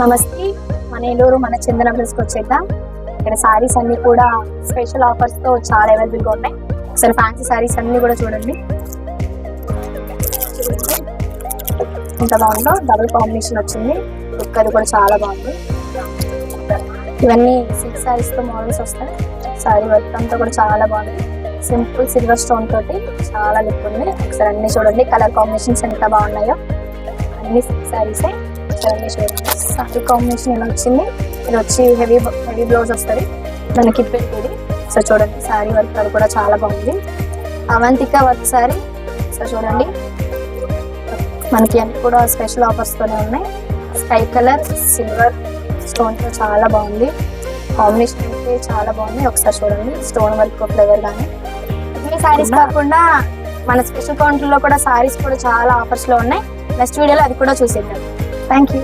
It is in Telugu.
నమస్తే. మన ఏలూరు మన చందన బ్రదర్స్కి వచ్చేద్దాం. ఇక్కడ సారీస్ అన్ని కూడా స్పెషల్ ఆఫర్స్తో చాలా అవైలబుల్గా ఉన్నాయి. ఒకసారి ఫ్యాన్సీ సారీస్ అన్ని కూడా చూడండి. ఎంత బాగుందో? డబుల్ కాంబినేషన్ వచ్చింది. లుక్ అది కూడా చాలా బాగుంది. ఇవన్నీ సిక్స్ సారీస్తో మోడల్స్ వస్తాయి. సారీ వర్క్ అంతా కూడా చాలా బాగుంది. సింపుల్ సిల్వర్ స్టోన్ తోటి చాలా లుక్ ఉంది. ఒకసారి అన్ని చూడండి. కలర్ కాంబినేషన్స్ ఎంత బాగున్నాయో. అన్ని చూడండి సారీ కాంబినేషన్ ఇలా వచ్చింది? ఇది వచ్చి హెవీ హెవీ బ్లౌజ్ వస్తుంది. దానికి పెట్టేది సో చూడండి సారీ వర్క్ అది కూడా చాలా బాగుంది. Avantika work sorry. సో చూడండి. మనకి అన్ని కూడా స్పెషల్ ఆఫర్స్ తోనే ఉన్నాయి. స్కై కలర్ సిల్వర్ స్టోన్తో చాలా బాగుంది. కాంబినేషన్ అయితే చాలా బాగుంది. ఒకసారి చూడండి స్టోన్ వర్క్ ఫ్లవర్ కానీ. ఈ సారీస్ కాకుండా మన స్పెషల్ కౌంటర్లో కూడా సారీస్ కూడా చాలా ఆఫర్స్లో ఉన్నాయి. నెక్స్ట్ వీడియోలో అది కూడా చూసేద్దాం. Thank you